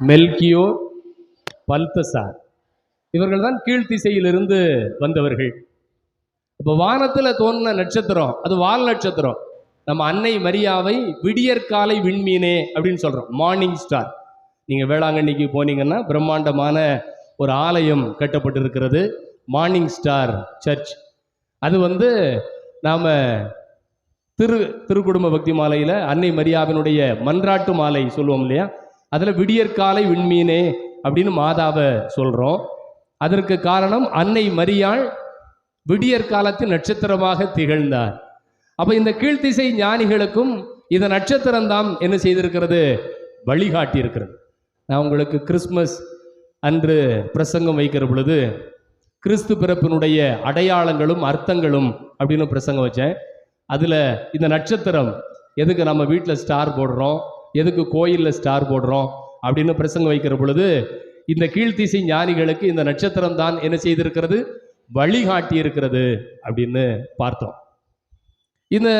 Melchior Balthazar. இவர்கள் தான் கீழ்த்திசையிலிருந்து வந்தவர்கள். இப்போ வானத்தில் தோன்றின நட்சத்திரம் அது வால் நட்சத்திரம். நம்ம அன்னை மரியாவை விடியற்காலை விண்மீனே அப்படின்னு சொல்கிறோம் மார்னிங் ஸ்டார் நீங்கள் வேளாங்கண்ணிக்கு போனீங்கன்னா பிரம்மாண்டமான ஒரு ஆலயம் கட்டப்பட்டிருக்கிறது. மார்னிங் ஸ்டார் சர்ச் அது வந்து நாம் திரு திருக்குடும்ப பக்தி மாலையில் அன்னை மரியாவினுடைய மன்றாட்டு மாலை சொல்லுவோம் இல்லையா? அதில் விடியற்காலை விண்மீனே அப்படின்னு மாதாவை சொல்கிறோம் அதற்கு காரணம் அன்னை மரியாள் விடியற்காலத்தின் நட்சத்திரமாக திகழ்ந்தார். அப்போ இந்த கீழ்த்திசை ஞானிகளுக்கும் இந்த நட்சத்திரம்தான் என்ன செய்திருக்கிறது? வழிகாட்டி இருக்கிறது. நான் உங்களுக்கு கிறிஸ்மஸ் அன்று பிரசங்கம் வைக்கிற பொழுது கிறிஸ்து பிறப்பினுடைய அடையாளங்களும் அர்த்தங்களும் அப்படின்னு பிரசங்கம் வச்சேன். அதில் இந்த நட்சத்திரம் எதுக்கு நம்ம வீட்டில் ஸ்டார் போடுறோம்? எதுக்கு கோயிலில் ஸ்டார் போடுறோம்? அப்படின்னு பிரசங்கம் வைக்கிற பொழுது இந்த கீழ்த்திசை ஞானிகளுக்கு இந்த நட்சத்திரம் தான் என்ன செய்திருக்கிறது? வழிகாட்டி இருக்கிறது அப்படின்னு பார்த்தோம். இந்த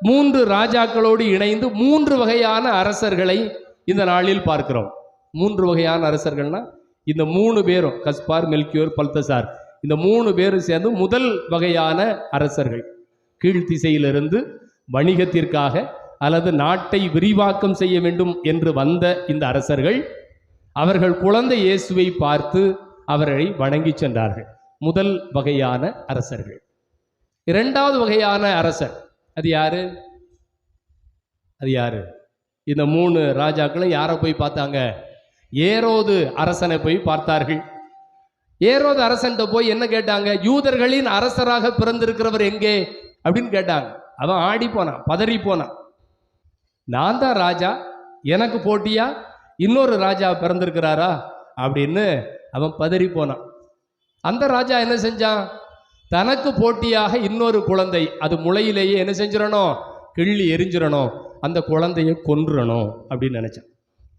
மூன்று ராஜாக்களோடு இணைந்து மூன்று வகையான அரசர்களை இந்த நாளில் பார்க்கிறோம். மூன்று வகையான அரசர்கள்னா இந்த மூணு பேரும் கஸ்பார் மெல்கியோர் பல்தசார் இந்த மூணு பேரும் சேர்ந்து முதல் வகையான அரசர்கள். கீழ்த்திசையிலிருந்து வணிகத்திற்காக அல்லது நாட்டை விரிவாக்கம் செய்ய வேண்டும் என்று வந்த இந்த அரசர்கள் அவர்கள் குழந்தை இயேசுவை பார்த்து அவர்களை வணங்கி சென்றார்கள். முதல் வகையான அரசர்கள். இரண்டாவது வகையான அரசர். அது யாரு? அது யாரு? இந்த மூணு ராஜாக்களும் யாரை போய் பார்த்தாங்க? ஏரோது அரசனை போய் பார்த்தார்கள். ஏரோது அரசன்ட்ட போய் என்ன கேட்டாங்க? யூதர்களின் அரசராக பிறந்திருக்கிறவர் எங்கே? அப்படின்னு கேட்டாங்க. அவன் ஆடி போனான் பதறி போனான். நான் தான் ராஜா எனக்கு போட்டியா? இன்னொரு ராஜா பிறந்திருக்கிறாரா? அப்படின்னு அவன் பதறி போனான். அந்த ராஜா என்ன செஞ்சான்? தனக்கு போட்டியாக இன்னொரு குழந்தை அது முளையிலேயே என்ன செஞ்சிடணும்? கிள்ளி எரிஞ்சிடணும். அந்த குழந்தையை கொன்றுறணும் அப்படின்னு நினச்சான்.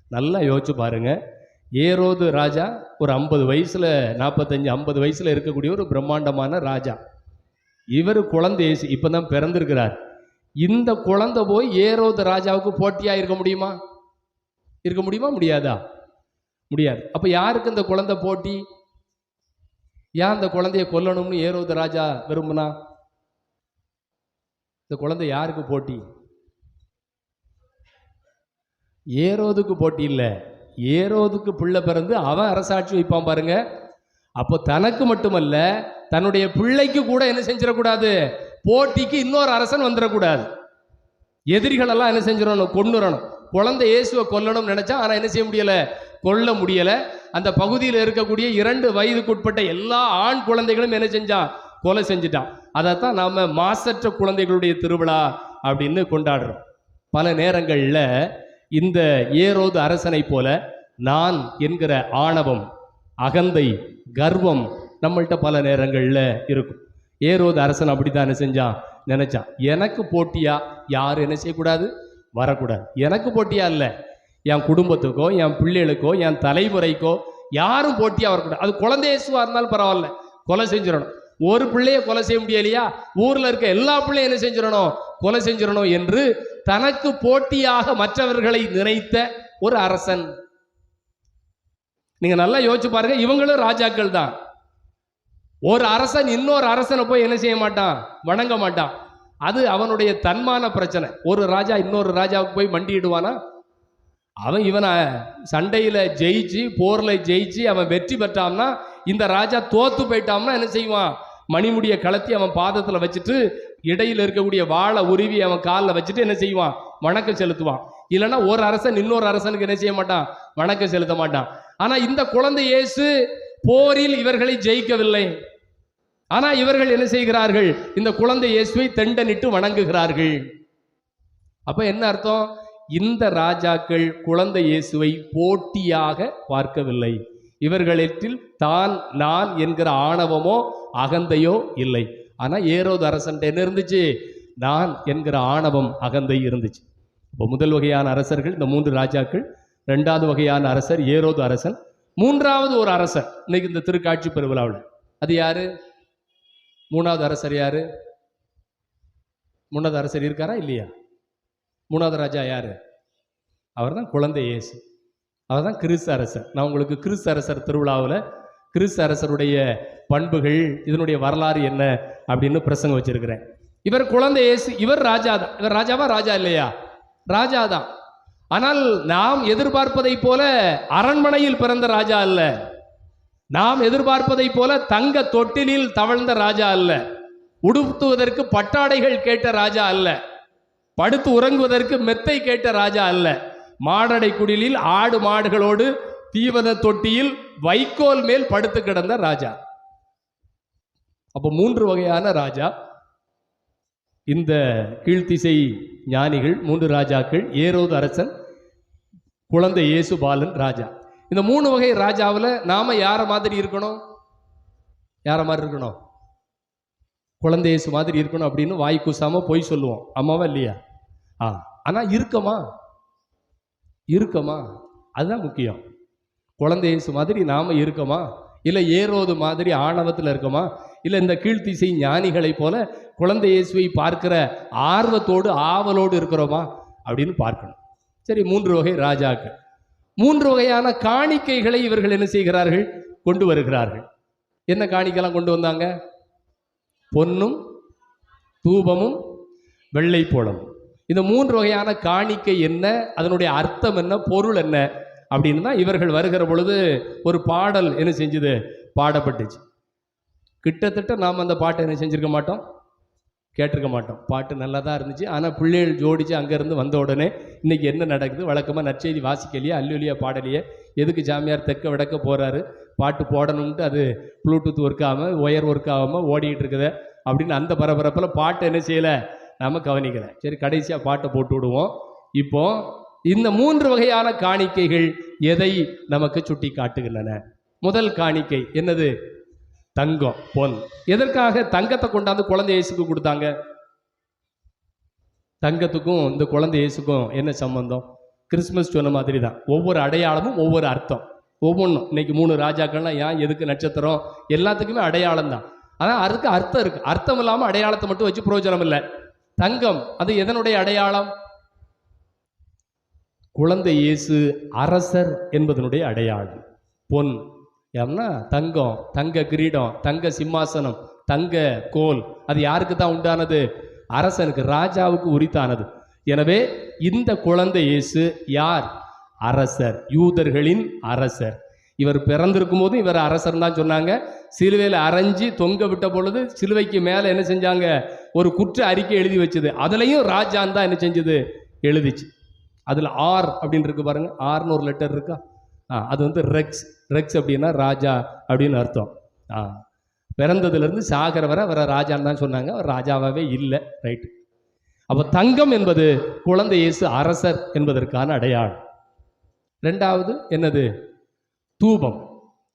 நல்லா யோசிச்சு பாருங்க. ஏரோது ராஜா ஒரு ஐம்பது வயசில் நாற்பத்தஞ்சு ஐம்பது வயசில் இருக்கக்கூடிய ஒரு பிரம்மாண்டமான ராஜா. இவர் குழந்தை இப்போ தான் பிறந்திருக்கிறார். இந்த குழந்தை போய் ஏரோது ராஜாவுக்கு போட்டியாக இருக்க முடியுமா? இருக்க முடியுமா? முடியாதா? முடியாது. அப்போ யாருக்கு இந்த குழந்தை போட்டி? ஏன் அந்த குழந்தைய கொல்லணும்னு ஏரோது ராஜா விரும்புனா? இந்த குழந்தை யாருக்கு போட்டி? ஏரோதுக்கு போட்டி இல்லை. ஏரோதுக்கு பிள்ளை பிறந்து அவன் அரசாட்சி வைப்பான் பாருங்க. அப்போ தனக்கு மட்டுமல்ல தன்னுடைய பிள்ளைக்கு கூட என்ன செஞ்சிடக்கூடாது? போட்டிக்கு இன்னொரு அரசன் வந்துடக்கூடாது. எதிரிகளெல்லாம் என்ன செஞ்சிடணும்? கொண்டுறணும் குழந்தை இயேசுவை கொல்லணும்னு நினச்சா ஆனால் என்ன செய்ய முடியலை? கொல்ல முடியலை. அந்த பகுதியில் இருக்கக்கூடிய இரண்டு வயதுக்குட்பட்ட எல்லா ஆண் குழந்தைகளும் என்ன செஞ்சான் கொலை செஞ்சுட்டான். அதைத்தான் நாம் மாசற்ற குழந்தைகளுடைய திருவிழா அப்படின்னு கொண்டாடுறோம். பல நேரங்களில் இந்த ஏரோது அரசனை போல நான் என்கிற ஆணவம் அகந்தை கர்வம் நம்மள்கிட்ட பல நேரங்களில் இருக்கும். ஏரோது அரசன் அப்படித்தான் என்ன செஞ்சான்? நினைச்சான். எனக்கு போட்டியா? யார் என்ன செய்யக்கூடாது? வரக்கூடாது. எனக்கு போட்டியா இல்லை. என் குடும்பத்துக்கோ என் பிள்ளைகளுக்கோ என் தலைமுறைக்கோ யாரும் போட்டியா வரக்கூடாது. அது குழந்தை இயேசுவாக இருந்தாலும் பரவாயில்ல. கொலை செஞ்சிடணும். ஒரு பிள்ளைய கொலை செய்ய முடியலையா? ஊர்ல இருக்க எல்லா பிள்ளையும் என்ன செஞ்சிடணும்? கொலை செஞ்சிடணும் என்று தனக்கு போட்டியாக மற்றவர்களை நினைத்த ஒரு அரசன். நீங்க நல்லா யோசிச்சு பாருங்க. இவங்களும் ராஜாக்கள் தான் ஒரு அரசன் இன்னொரு அரசனை போய் என்ன செய்ய மாட்டான்? வணங்க மாட்டான். அது அவனுடைய தன்மான பிரச்சனை. ஒரு ராஜா இன்னொரு ராஜாவுக்கு போய் மண்டிடுவானா அவன் இவனை சண்டையில் ஜெயிச்சு போரில் ஜெயிச்சு அவன் வெற்றி பெற்றான்னா இந்த ராஜா தோத்து போயிட்டான்னா என்ன செய்வான்? மணிமுடியை கலத்தி அவன் பாதத்தில் வச்சுட்டு இடையில் இருக்கக்கூடிய வாழை உருவி அவன் காலில் வச்சுட்டு என்ன செய்வான்? வணக்கம் செலுத்துவான். இல்லைன்னா ஒரு அரசன் இன்னொரு அரசனுக்கு என்ன செய்ய மாட்டான்? வணக்கம் செலுத்த மாட்டான். ஆனால் இந்த குழந்தை இயேசு போரில் இவர்களை ஜெயிக்கவில்லை. ஆனால் இவர்கள் என்ன செய்கிறார்கள்? இந்த குழந்தை இயேசுவை தெண்டனிட்டு வணங்குகிறார்கள். அப்ப என்ன அர்த்தம்? இந்த ராஜாக்கள் குழந்தை இயேசுவை போட்டியாக பார்க்கவில்லை. இவர்களில் தான் நான் என்கிற ஆணவமோ அகந்தையோ இல்லை. ஆனால் ஏரோது அரசன் என்ன இருந்துச்சு? நான் என்கிற ஆணவம் அகந்தை இருந்துச்சு. இப்போ முதல் வகையான அரசர்கள் இந்த மூன்று ராஜாக்கள் ரெண்டாவது வகையான அரசர் ஏரோது அரசன் மூன்றாவது ஒரு அரசர். இன்னைக்கு இந்த திருக்காட்சி பெருவிழாவில். அது யாரு? மூணாவது அரசர் யாரு? மூணாவது அரசர் இருக்காரா இல்லையா? மூணாவது ராஜா யாரு? அவர்தான் குழந்தை இயேசு. அவர் தான் கிறிஸ்து அரசர். நான் உங்களுக்கு கிறிஸ்து அரசர் திருவிழாவில் கிறிஸ்து அரசருடைய பண்புகள் இதனுடைய வரலாறு என்ன அப்படின்னு பிரசங்கம் வச்சிருக்கிறேன். இவர் குழந்தை இயேசு இவர் ராஜா தான் இவர் ராஜாவா ராஜா இல்லையா? ராஜா தான் ஆனால் நாம் எதிர்பார்ப்பதைப் போல அரண்மனையில் பிறந்த ராஜா அல்ல. நாம் எதிர்பார்ப்பதைப் போல தங்க தொட்டிலில் தவழ்ந்த ராஜா அல்ல. உடுத்துவதற்கு பட்டாடைகள் கேட்ட ராஜா அல்ல. படுத்து உறங்குவதற்கு மெத்தை கேட்ட ராஜா அல்ல. மாடடை குடிலில் ஆடு மாடுகளோடு தீவன தொட்டியில் வைக்கோல் மேல் படுத்து கிடந்த ராஜா. அப்போ மூன்று வகையான ராஜா. இந்த கீழ்த்திசை ஞானிகள் மூன்று ராஜாக்கள் ஏரோது அரசன் குழந்தை இயேசு பாலன் ராஜா. இந்த மூணு வகை ராஜாவில் நாம யார மாதிரி இருக்கணும்? யார மாதிரி இருக்கணும்? குழந்தை இயேசு மாதிரி இருக்கணும் அப்படின்னு வாய் கூசாம பொய் சொல்லுவோம். அம்மாவா இல்லையா? ஆ ஆனால் இருக்கமா? இருக்கமா? அதுதான் முக்கியம். குழந்தை இயேசு மாதிரி நாம இருக்கமா? இல்லை ஏரோது மாதிரி ஆணவத்தில் இருக்கமா? இல்லை இந்த கீழ்த்திசை ஞானிகளைப் போல குழந்தை இயேசுவை பார்க்கிற ஆர்வத்தோடு ஆவலோடு இருக்கிறோமா? அப்படின்னு பார்க்கணும். சரி மூன்று வகை ராஜாக்கள். மூன்று வகையான காணிக்கைகளை இவர்கள் என்ன செய்கிறார்கள்? கொண்டு வருகிறார்கள். என்ன காணிக்கெல்லாம் கொண்டு வந்தாங்க? பொன்னும் தூபமும் வெள்ளை இந்த மூன்று வகையான காணிக்கை என்ன? அதனுடைய அர்த்தம் என்ன? பொருள் என்ன? அப்படின்னு தான் இவர்கள் வருகிற பொழுது ஒரு பாடல் என்ன செஞ்சது? பாடப்பட்டுச்சு. கிட்டத்தட்ட நாம் அந்த பாட்டை என்ன செஞ்சுருக்க மாட்டோம்? கேட்டிருக்க மாட்டோம். பாட்டு நல்லா தான் இருந்துச்சு. ஆனால் பிள்ளைகள் ஜோடிச்சு அங்கேருந்து வந்த உடனே இன்னைக்கு என்ன நடக்குது? வழக்கமாக நற்செய்தி வாசிக்கலையே அல்லொலியா பாடலையே. எதுக்கு ஜாமியார் தெக்க விடக்க போகிறாரு பாட்டு போடணும்ட்டு அது ப்ளூடூத் ஒர்க் ஆகாமல் ஒயர் ஒர்க் ஆகாமல் ஓடிக்கிட்டு இருக்குது. அப்படின்னு அந்த பரபரப்பில் பாட்டு என்ன செய்யலை? நம்ம கவனிக்கலை. சரி கடைசியாக பாட்டை போட்டு விடுவோம். இப்போ இந்த மூன்று வகையான காணிக்கைகள் எதை நமக்கு சுட்டி காட்டுகின்றன முதல் காணிக்கை என்னது? தங்கம் பொன். எதற்காக தங்கத்தை கொண்டாந்து குழந்தை இயேசுக்கு கொடுத்தாங்க? தங்கத்துக்கும் இந்த குழந்தை இயேசுக்கும் என்ன சம்பந்தம்? கிறிஸ்மஸ் சொன்ன மாதிரி தான் ஒவ்வொரு அடையாளமும் ஒவ்வொரு அர்த்தம். ஒவ்வொன்றும் இன்னைக்கு மூணு ராஜாக்கள்லாம் ஏன் எதுக்கு நட்சத்திரம்? எல்லாத்துக்குமே அடையாளம் தான். ஆனால் அதுக்கு அர்த்தம் இருக்கு. அர்த்தம் இல்லாமல் அடையாளத்தை மட்டும் வச்சு பிரயோஜனம் இல்லை. தங்கம் அது எதனுடைய அடையாளம்? குழந்தை இயேசு அரசர் என்பதனுடைய அடையாளம். பொன். ஏன்னா தங்கம் தங்க கிரீடம் தங்க சிம்மாசனம் தங்க கோல் அது யாருக்கு தான் உண்டானது? அரசனுக்கு ராஜாவுக்கு உரித்தானது. எனவே இந்த குழந்தை இயேசு யார்? அரசர் யூதர்களின் அரசர். இவர் பிறந்திருக்கும் போதும் இவர் அரசர் தான் சொன்னாங்க. சிலுவையில் அரைஞ்சி தொங்க விட்ட பொழுது சிலுவைக்கு மேலே என்ன செஞ்சாங்க? ஒரு குற்ற அறிக்கை எழுதி வச்சது. அதுலேயும் ராஜான் தான் என்ன செஞ்சது? எழுதிச்சு. அதில் ஆர் அப்படின்னு இருக்கு பாருங்க. ஆர்னு ஒரு லெட்டர் இருக்கா? அது வந்து ரெக்ஸ் ரெக்ஸ் அப்படின்னா ராஜா அப்படின்னு அர்த்தம். ஆ பிறந்ததுலேருந்து சாகர வரை அவரை ராஜான்னு தான் சொன்னாங்க. அவர் ராஜாவாகவே இல்லை ரைட்டு அப்போ தங்கம் என்பது குழந்தை இயேசு அரசர் என்பதற்கான அடையாளம். ரெண்டாவது என்னது? தூபம்.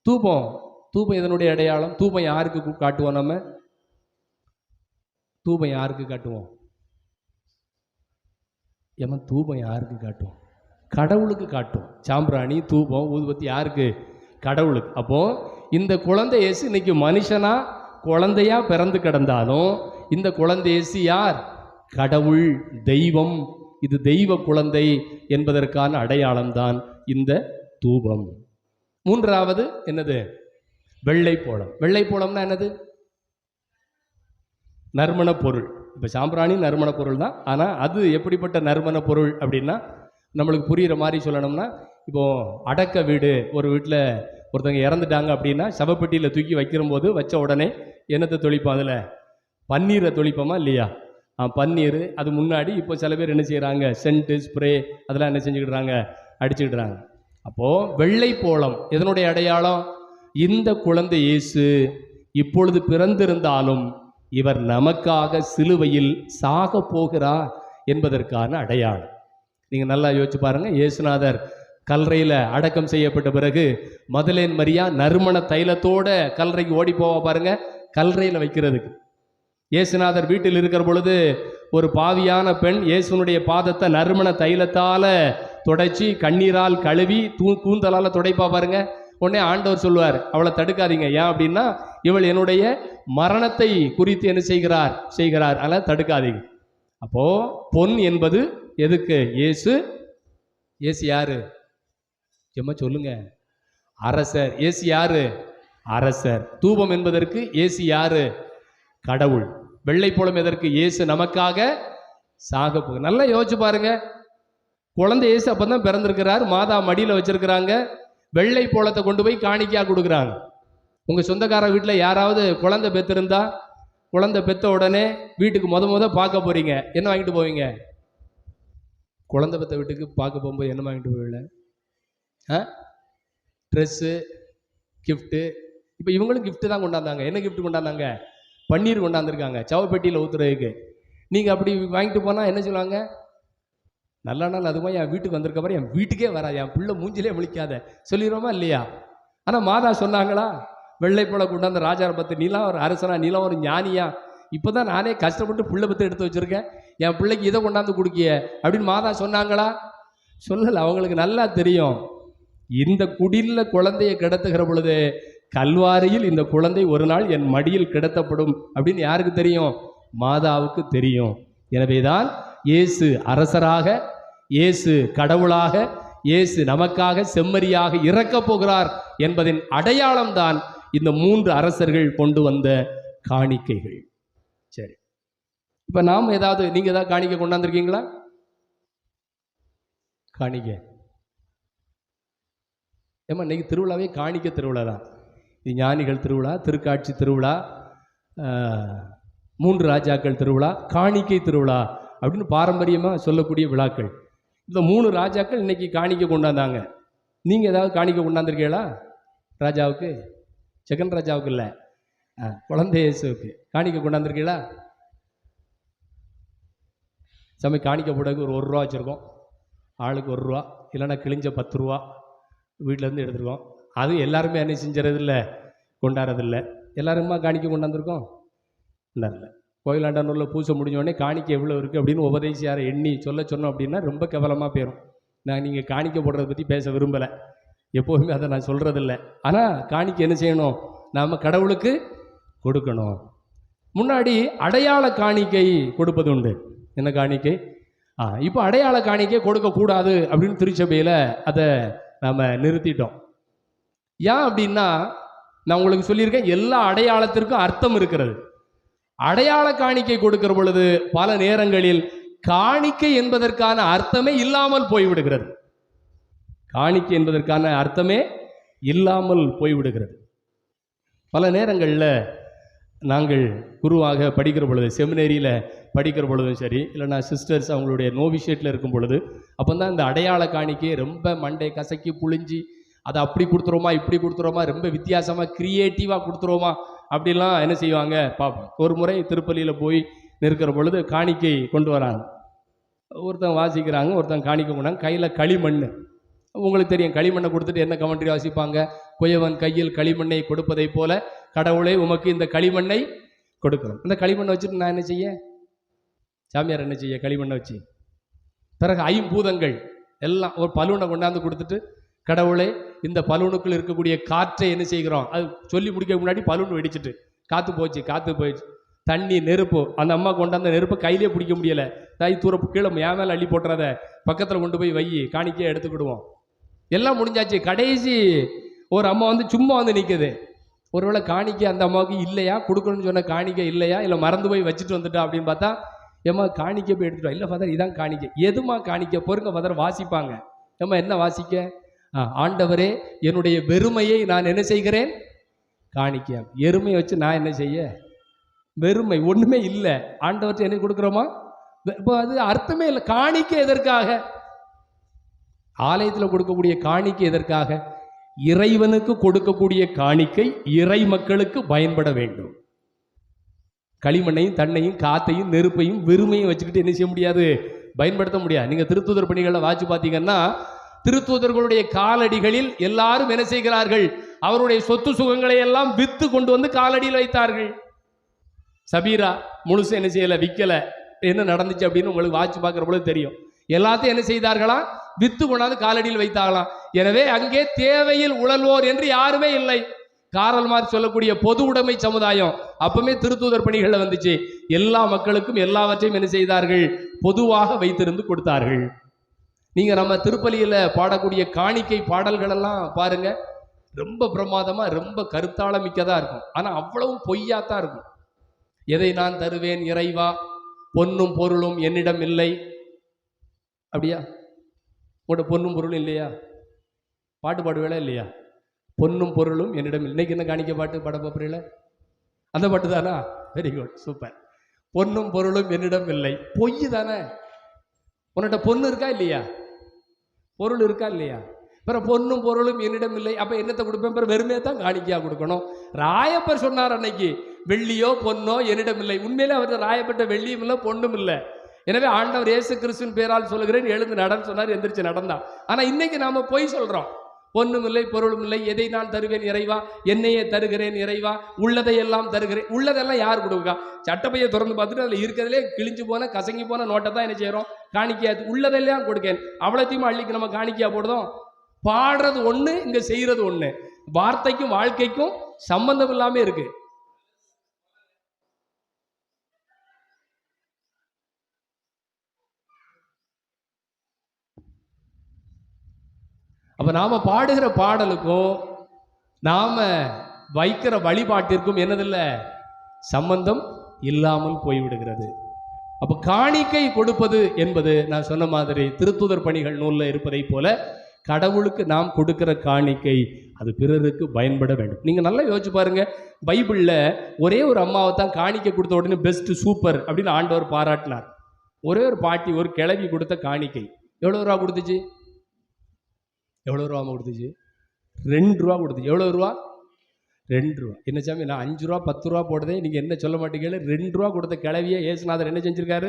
தூபம் தூபம் இதனுடைய அடையாளம்? தூபம் யாருக்கு காட்டுவோம் நம்ம? தூபம் யாருக்கு காட்டுவோம்? ஏமா தூபம் யாருக்கு காட்டுவோம்? கடவுளுக்கு காட்டும். சாம்பிராணி தூபம் ஊதுபத்தி யாருக்கு? கடவுளுக்கு. அப்போ இந்த குழந்தை இயேசு இன்னைக்கு மனுஷனா குழந்தையா பிறந்து கிடந்தாலும் இந்த குழந்தை இயேசு யார்? கடவுள் தெய்வம். இது தெய்வ குழந்தை என்பதற்கான அடையாளம்தான் இந்த தூபம். மூன்றாவது என்னது? வெள்ளைப்போளம். வெள்ளைப்போளம்னா என்னது? நறுமண பொருள். இப்போ சாம்பிராணி நறுமண பொருள் தான் ஆனால் அது எப்படிப்பட்ட நறுமண பொருள் அப்படின்னா நம்மளுக்கு புரிகிற மாதிரி சொல்லணும்னா இப்போ அடக்க வீடு ஒரு வீட்டில் ஒருத்தவங்க இறந்துட்டாங்க அப்படின்னா சவப்பெட்டியில் தூக்கி வைக்கிறம்போது வச்ச உடனே என்னத்தை தொளிப்போம் அதில்? பன்னீரை தொளிப்போமா இல்லையா? பன்னீர். அது முன்னாடி இப்போ சில பேர் என்ன செய்கிறாங்க சென்ட்டு ஸ்ப்ரே அதெல்லாம் என்ன செஞ்சுக்கிடுறாங்க? அடிச்சுக்கிடுறாங்க. அப்போது வெள்ளை போளம் எதனுடைய அடையாளம்? இந்த குழந்தை இயேசு இப்பொழுது பிறந்திருந்தாலும் இவர் நமக்காக சிலுவையில் சாக போகிறார் என்பதற்கான அடையாளம். நீங்கள் நல்லா யோசிச்சு பாருங்கள் இயேசுநாதர் கல்லறையில் அடக்கம் செய்யப்பட்ட பிறகு மதுலேன் மரியா நறுமண தைலத்தோட கல்லறைக்கு ஓடி போவா பாருங்க. கல்லறையில் வைக்கிறதுக்கு. இயேசுநாதர் வீட்டில் இருக்கிற பொழுது ஒரு பாவியான பெண் இயேசுனுடைய பாதத்தை நறுமண தைலத்தால் தொடச்சி கண்ணீரால் கழுவி தூ கூந்தலால் துடைப்பா பாருங்க. உடனே ஆண்டவர் சொல்லுவார் அவளை தடுக்காதீங்க. ஏன் அப்படின்னா இவள் என்னுடைய மரணத்தை குறித்து என்ன செய்கிறார்? செய்கிறார். அதனால் தடுக்காதீங்க. அப்போது பொன் என்பது எதுக்கு? இயேசு இயேசு யாரு? சும்மா சொல்லுங்க. அரசர். இயேசு யாரு? அரசர். தூபம் என்பதற்கு இயேசு யாரு? கடவுள். வெள்ளை போலம் எதற்கு இயேசு நமக்காக சாக போகுது நல்லா யோசிச்சு பாருங்க. குழந்தை இயேசு அப்பதான் பிறந்திருக்கிறார். மாதா மடியில் வச்சிருக்கிறாங்க. வெள்ளை போலத்தை கொண்டு போய் காணிக்கையாக கொடுக்குறாங்க. உங்கள் சொந்தக்கார வீட்டில் யாராவது குழந்தை பெற்றிருந்தா குழந்தை பெத்த உடனே வீட்டுக்கு முத முத பார்க்க போறீங்க. என்ன வாங்கிட்டு போவீங்க? குழந்த பத்த வீட்டுக்கு பார்க்க போகும்போது என்ன வாங்கிட்டு போயில ஆ? ட்ரெஸ்ஸு கிஃப்ட்டு இப்போ இவங்களும் கிஃப்ட்டு தான் கொண்டாந்தாங்க. என்ன கிஃப்ட் கொண்டாந்தாங்க? பன்னீர் கொண்டாந்துருக்காங்க. சவப்பெட்டியில் ஊத்துறதுக்கு. நீங்கள் அப்படி வாங்கிட்டு போனால் என்ன சொல்லுவாங்க? நல்ல நாள் அதுவும் என் வீட்டுக்கு வந்திருக்கப்பறம் என் வீட்டுக்கே வராது. என் பிள்ளை மூஞ்சிலே முழிக்காத சொல்லிடுவோமா இல்லையா? ஆனால் மாதா சொன்னாங்களா? வெள்ளை போல கொண்டாந்து ராஜாரை பத்து நீலாம் ஒரு அரசனா நீலாம் ஒரு ஞானியா. இப்போ தான் நானே கஷ்டப்பட்டு புள்ள பத்து எடுத்து வச்சுருக்கேன். என் பிள்ளைக்கு இதை கொண்டாந்து கொடுக்கிய அப்படின்னு மாதா சொன்னாங்களா? சொல்லலை அவங்களுக்கு நல்லா தெரியும். இந்த குடில்ல குழந்தையை கிடத்துகிற பொழுது கல்வாரியில் இந்த குழந்தை ஒரு நாள் என் மடியில் கிடத்தப்படும் அப்படின்னு யாருக்கு தெரியும்? மாதாவுக்கு தெரியும். எனவேதான் இயேசு அரசராக இயேசு கடவுளாக இயேசு நமக்காக செம்மறியாக இறக்கப் போகிறார் என்பதின் அடையாளம்தான் இந்த மூன்று அரசர்கள் கொண்டு வந்த காணிக்கைகள். சரி. இப்ப நாம் ஏதாவது நீங்க ஏதாவது காணிக்கை கொண்டாந்துருக்கீங்களா? காணிக்கை. ஏமா இன்னைக்கு திருவிழாவே காணிக்க திருவிழா தான். இது ஞானிகள் திருவிழா திருக்காட்சி திருவிழா மூன்று ராஜாக்கள் திருவிழா காணிக்கை திருவிழா அப்படின்னு பாரம்பரியமாக சொல்லக்கூடிய விழாக்கள். இந்த மூணு ராஜாக்கள் இன்னைக்கு காணிக்கை கொண்டாந்தாங்க. நீங்கள் ஏதாவது காணிக்கை கொண்டாந்துருக்கீங்களா? ராஜாவுக்கு? செகண்ட் ராஜாவுக்கு இல்லை. குழந்தை இயேசுவுக்கு. காணிக்கை கொண்டாந்துருக்கீங்களா? சமயம் காணிக்கை போடுறதுக்கு ஒரு ஒரு ரூபா வச்சுருக்கோம். ஆளுக்கு ஒரு ரூபா இல்லைன்னா கிழிஞ்ச பத்து ரூபா வீட்டிலேருந்து எடுத்துருக்கோம். அதுவும் எல்லாருமே என்ன செஞ்சுறதில்ல கொண்டாடுறதில்ல. எல்லாருமா காணிக்கை கொண்டாந்துருக்கோம் கொண்டாடல கோயிலாண்டனூரில் பூசை முடிஞ்சோடனே காணிக்க காணிக்கை எவ்வளோ இருக்குது அப்படின்னு உபதேசியாரை எண்ணி சொல்ல சொன்னோம் அப்படின்னா ரொம்ப கேவலமாக போயிடும் நான் நீங்கள் காணிக்கை போடுறத பற்றி பேச விரும்பலை. எப்போதுமே அதை நான் சொல்கிறதில்ல ஆனால் காணிக்கை என்ன செய்யணும்? நாம் கடவுளுக்கு கொடுக்கணும். முன்னாடி அடையாள காணிக்கை கொடுப்பது உண்டு. என்ன காணிக்கை? ஆ இப்போ அடையாள காணிக்கை கொடுக்கக்கூடாது அப்படின்னு திருச்சபையில் அதை நாம் நிறுத்திட்டோம். ஏன் அப்படின்னா நான் உங்களுக்கு சொல்லியிருக்கேன் எல்லா அடையாளத்திற்கும் அர்த்தம் இருக்கிறது. அடையாள காணிக்கை கொடுக்கிற பொழுது பல நேரங்களில் காணிக்கை என்பதற்கான அர்த்தமே இல்லாமல் போய்விடுகிறது. காணிக்கை என்பதற்கான அர்த்தமே இல்லாமல் போய்விடுகிறது. பல நேரங்களில் நாங்கள் குருவாக படிக்கிற பொழுது செமினரியில் படிக்கிற பொழுதும் சரி இல்லைனா சிஸ்டர்ஸ் அவங்களுடைய நோவிஷேட்டில் இருக்கும் பொழுது அப்போ தான் இந்த அடையாள காணிக்கையை ரொம்ப மண்டை கசக்கி புழிஞ்சி அதை அப்படி கொடுத்துருவோமா இப்படி கொடுத்துருவோமா ரொம்ப வித்தியாசமாக க்ரியேட்டிவாக கொடுத்துருவோமா அப்படிலாம் என்ன செய்வாங்க? பார்ப்போம் ஒரு முறை திருப்பள்ளியில் போய் நிற்கிற பொழுது காணிக்கை கொண்டு வராங்க. ஒருத்தன் வாசிக்கிறாங்க ஒருத்தன் காணிக்கை கொண்டாங்க கையில் களிமண் உங்களுக்கு தெரியும் களிமண்ணை கொடுத்துட்டு என்ன கமெண்ட்ரி வாசிப்பாங்க? குயவன் கையில் களிமண்ணை கொடுப்பதைப் போல கடவுளே உமக்கு இந்த களிமண்ணை கொடுக்கிறோம். இந்த களிமண்ணை வச்சுட்டு நான் என்ன செய்ய? சாமியார் என்ன செய்ய? களிமண்ணை வச்சு. பிறகு ஐம்பூதங்கள் எல்லாம் ஒரு பலூனை கொண்டாந்து கொடுத்துட்டு கடவுளே இந்த பலூனுக்குள் இருக்கக்கூடிய காற்றை என்ன செய்கிறோம்? அது சொல்லி முடிக்க முன்னாடி பலூன் வெடிச்சிட்டு காற்று போச்சு காற்று போயிடுச்சு. தண்ணி நெருப்பு அந்த அம்மா கொண்டாந்த நெருப்பை கையிலே பிடிக்க முடியல. தாய் தூர கீழே என் மேலே அள்ளி போட்டுறத பக்கத்தில் கொண்டு போய் வை காணிக்கையை எடுத்துக்கிடுவோம். எல்லாம் முடிஞ்சாச்சு. கடைசி ஒரு அம்மா வந்து சும்மா வந்து நிற்குது ஒருவேளை காணிக்கை அந்த அம்மாவுக்கு இல்லையா? கொடுக்கணும்னு சொன்ன காணிக்கை இல்லையா? இல்லை மறந்து போய் வச்சுட்டு வந்துட்டா அப்படின்னு பார்த்தா ஏம்மா காணிக்கை போய் எடுத்துட்டோம் இல்லை ஃபாதர் இதான் காணிக்கை. எதுமா காணிக்கை? பொறுங்க ஃபாதர் வாசிப்பாங்க. ஏம்மா என்ன வாசிக்க? ஆ, ஆண்டவரே என்னுடைய வெறுமையை நான் என்ன செய்கிறேன்? காணிக்க. எருமையை வச்சு நான் என்ன செய்ய? வெறுமை ஒன்றுமே இல்லை. ஆண்டவர்கிட்ட என்ன கொடுக்குறோமா? இப்போ அது அர்த்தமே இல்லை. காணிக்கை எதற்காக? ஆலயத்தில் கொடுக்கக்கூடிய காணிக்கை எதற்காக? இறைவனுக்கு கொடுக்கக்கூடிய காணிக்கை இறை மக்களுக்கு பயன்பட வேண்டும். களிமண்ணையும் தண்ணையும் காத்தையும் நெருப்பையும் வெறுமையும் வச்சுக்கிட்டு என்ன செய்ய முடியாது? பயன்படுத்த முடியாது. நீங்கள் திருத்தூதர் பணிகளை வாட்சி பார்த்தீங்கன்னா திருத்தூதர்களுடைய காலடிகளில் எல்லாரும் என்ன செய்கிறார்கள்? அவருடைய சொத்து சுகங்களை எல்லாம் வித்து கொண்டு வந்து காலடியில் வைத்தார்கள். சபீரா முழுசு என்ன செய்யல விற்கல என்ன நடந்துச்சு அப்படின்னு உங்களுக்கு வாட்சி பார்க்குற பொழுது தெரியும். எல்லாத்தையும் என்ன செய்தார்களா? வித்து கொண்டாந்து காலடியில் வைத்தாகலாம். எனவே அங்கே தேவையில் உழல்வோர் என்று யாருமே இல்லை. காரல்மார் சொல்லக்கூடிய பொது உடைமை சமுதாயம் அப்பவுமே திருத்தூதர் பணிகள்ல வந்துச்சு. எல்லா மக்களுக்கும் எல்லாவற்றையும் என்ன செய்தார்கள்? பொதுவாக வைத்திருந்து கொடுத்தார்கள். நீங்க நம்ம திருப்பலியில பாடக்கூடிய காணிக்கை பாடல்கள் எல்லாம் பாருங்க. ரொம்ப பிரமாதமா ரொம்ப கருத்தாளமிக்கதா இருக்கும். ஆனா அவ்வளவு பொய்யா தான் இருக்கும். எதை நான் தருவேன் இறைவா? பொன்னும் பொருளும் என்னிடம் இல்லை. அப்படியா? உங்களோட பொண்ணும் பொருளும் இல்லையா? பாட்டு பாடுவேளா இல்லையா? பொண்ணும் பொருளும் என்னிடம் இன்னைக்கு என்ன காணிக்க பாட்டு பாட போறீங்கள? அந்த பாட்டு தானா? வெரி குட் சூப்பர் பொண்ணும் பொருளும் என்னிடம் இல்லை. பொய் தானே? உன்கிட்ட பொண்ணு இருக்கா இல்லையா? பொருள் இருக்கா இல்லையா? பிற பொண்ணும் பொருளும் என்னிடம் இல்லை. அப்போ என்னத்தை கொடுப்பேன்? பிற வெறுமையை தான் காணிக்கையாக கொடுக்கணும். ராயப்பர் சொன்னார் அன்னைக்கு வெள்ளியோ பொண்ணோ என்னிடம் இல்லை. உண்மையிலே அவர் ராயப்பட்ட வெள்ளியும் இல்லை பொண்ணும் இல்லை. எனவே ஆண்டவர் இயேசு கிறிஸ்துவின் பேரால் சொல்லுகிறேன் எழுந்து நடன்னு சொன்னார் எந்திரிச்சு நடந்தான் ஆனால் இன்னைக்கு நாம் பொய் சொல்கிறோம் பொன்னும் இல்லை பொருளும் இல்லை எதை நான் தருவேன் இறைவா? என்னையே தருகிறேன் இறைவா? உள்ளதை எல்லாம் தருகிறேன். உள்ளதெல்லாம் யார் கொடுக்கா? சட்டப்பையை திறந்து பார்த்துட்டு அதில் இருக்கிறதுலே கிழிஞ்சு போன கசங்கி போன நோட்டை தான் என்ன செய்கிறோம் காணிக்கையா உள்ளதெல்லாம் கொடுக்கேன். அவ்வளோத்தையும் அள்ளிக்கு நம்ம காணிக்கையா போடுறோம்? பாடுறது ஒன்று இங்கே செய்கிறது ஒன்று வார்த்தைக்கும் வாழ்க்கைக்கும் சம்பந்தம் இல்லாமல் இருக்குது அப்போ நாம் பாடுகிற பாடலுக்கும் நாம் வைக்கிற வழிபாட்டிற்கும் என்னதில்லை? சம்பந்தம் இல்லாமல் போய்விடுகிறது. அப்போ காணிக்கை கொடுப்பது என்பது நான் சொன்ன மாதிரி திருத்துதர் பணிகள் நூலில் இருப்பதைப் போல கடவுளுக்கு நாம் கொடுக்கிற காணிக்கை அது பிறருக்கு பயன்பட வேண்டும். நீங்கள் நல்லா யோசிச்சு பாருங்க. பைபிளில் ஒரே ஒரு அம்மாவை தான் காணிக்கை கொடுத்த உடனே பெஸ்ட் சூப்பர் அப்படின்னு ஆண்டவர் பாராட்டினார். ஒரே ஒரு பாட்டி ஒரு கிளவி கொடுத்த காணிக்கை. எவ்வளோ ரூபா கொடுத்துச்சு? எவ்வளோ ரூபா கொடுத்துச்சு? ரெண்டு ரூபா கொடுத்துச்சு. எவ்வளோ ரூபா? ரெண்டு ரூபா. என்ன சாமி நான் அஞ்சு ரூபா பத்து ரூபா போடுதே நீங்கள் என்ன சொல்ல மாட்டீங்களே ரெண்டு ரூபா கொடுத்த கிளவியை ஏசுநாதர் என்ன செஞ்சிருக்காரு?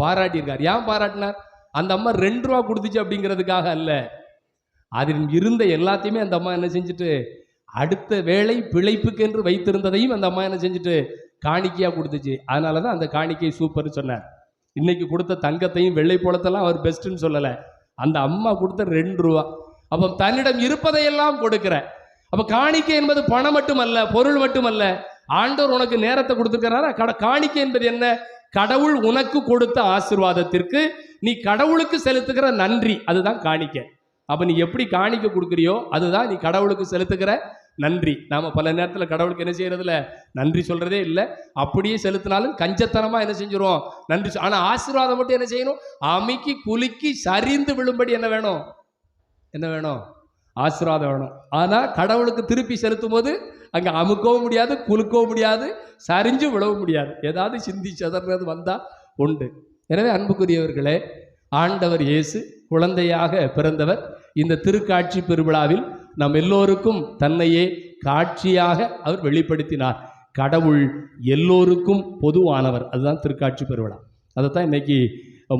பாராட்டியிருக்காரு. ஏன் பாராட்டினார்? அந்த அம்மா ரெண்டு ரூபா கொடுத்துச்சு அப்படிங்கிறதுக்காக அல்ல. அதில் இருந்த எல்லாத்தையுமே அந்த அம்மா என்ன செஞ்சுட்டு அடுத்த வேலை பிழைப்புக்கு என்று வைத்திருந்ததையும் அந்த அம்மா என்ன செஞ்சுட்டு காணிக்கையாக கொடுத்துச்சு. அதனால தான் அந்த காணிக்கை சூப்பர்னு சொன்னார். இன்னைக்கு கொடுத்த தங்கத்தையும் வெள்ளை போலத்தெல்லாம் அவர் பெஸ்ட்டுன்னு சொல்லலை. அந்த அம்மா கொடுத்த ரெண்டு ரூபா. அப்போ தன்னிடம் இருப்பதையெல்லாம் கொடுக்கிற அப்போ காணிக்கை என்பது பணம் மட்டுமல்ல பொருள் மட்டுமல்ல. ஆண்டவர் உனக்கு நேரத்தை கொடுத்துருக்கிறாரா? கட காணிக்கை என்பது என்ன? கடவுள் உனக்கு கொடுத்த ஆசீர்வாதத்திற்கு நீ கடவுளுக்கு செலுத்துகிற நன்றி அதுதான் காணிக்கை. அப்போ நீ எப்படி காணிக்க கொடுக்குறியோ அதுதான் நீ கடவுளுக்கு செலுத்துகிற நன்றி. நாம் பல நேரத்தில் கடவுளுக்கு என்ன செய்யறதுல நன்றி சொல்கிறதே இல்லை. அப்படியே செலுத்தினாலும் கஞ்சத்தனமாக என்ன செஞ்சிருவோம்? நன்றி ஆனால் ஆசீர்வாதம் மட்டும் என்ன செய்யணும்? அமைக்கி குலுக்கி சரிந்து விழும்படி என்ன வேணும்? என்ன வேணும்? ஆசீர்வாதம் வேணும். ஆனால் கடவுளுக்கு திருப்பி செலுத்தும் போது அங்கே அமுக்கவும் முடியாது குலுக்கவும் முடியாது சரிஞ்சு விழவும் முடியாது. ஏதாவது சிந்தி செதறது வந்தால் உண்டு. எனவே அன்புக்குரியவர்களே ஆண்டவர் இயேசு குழந்தையாக பிறந்தவர். இந்த திருக்காட்சி பெருவிழாவில் நம் எல்லோருக்கும் தன்னையே காட்சியாக அவர் வெளிப்படுத்தினார். கடவுள் எல்லோருக்கும் பொதுவானவர். அதுதான் திருக்காட்சி பெருவிழா. அதைத்தான் இன்னைக்கு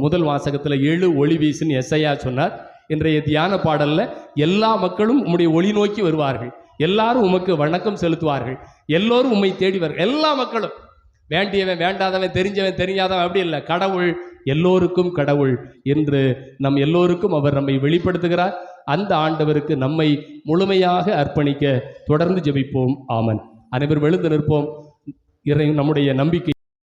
முதல் வாசகத்தில் ஏழு ஒளி வீசுன்னு எஸ்ஐயா சொன்னார். இன்றைய தியான பாடல்ல எல்லா மக்களும் உம்முடைய ஒளி நோக்கி வருவார்கள். எல்லாரும் உமக்கு வணக்கம் செலுத்துவார்கள். எல்லோரும் உம்மை வர எல்லா மக்களும். வேண்டியவன் வேண்டாதவன் தெரிஞ்சவன் தெரியாதவன் அப்படி இல்லை. கடவுள் எல்லோருக்கும் கடவுள். என்று நம் எல்லோருக்கும் அவர் நம்மை வெளிப்படுத்துகிறார். அந்த ஆண்டவருக்கு நம்மை முழுமையாக அர்ப்பணிக்க தொடர்ந்து ஜெபிப்போம். ஆமன். அனைவரும் எழுந்து நிற்போம். இறை நம்முடைய நம்பிக்கை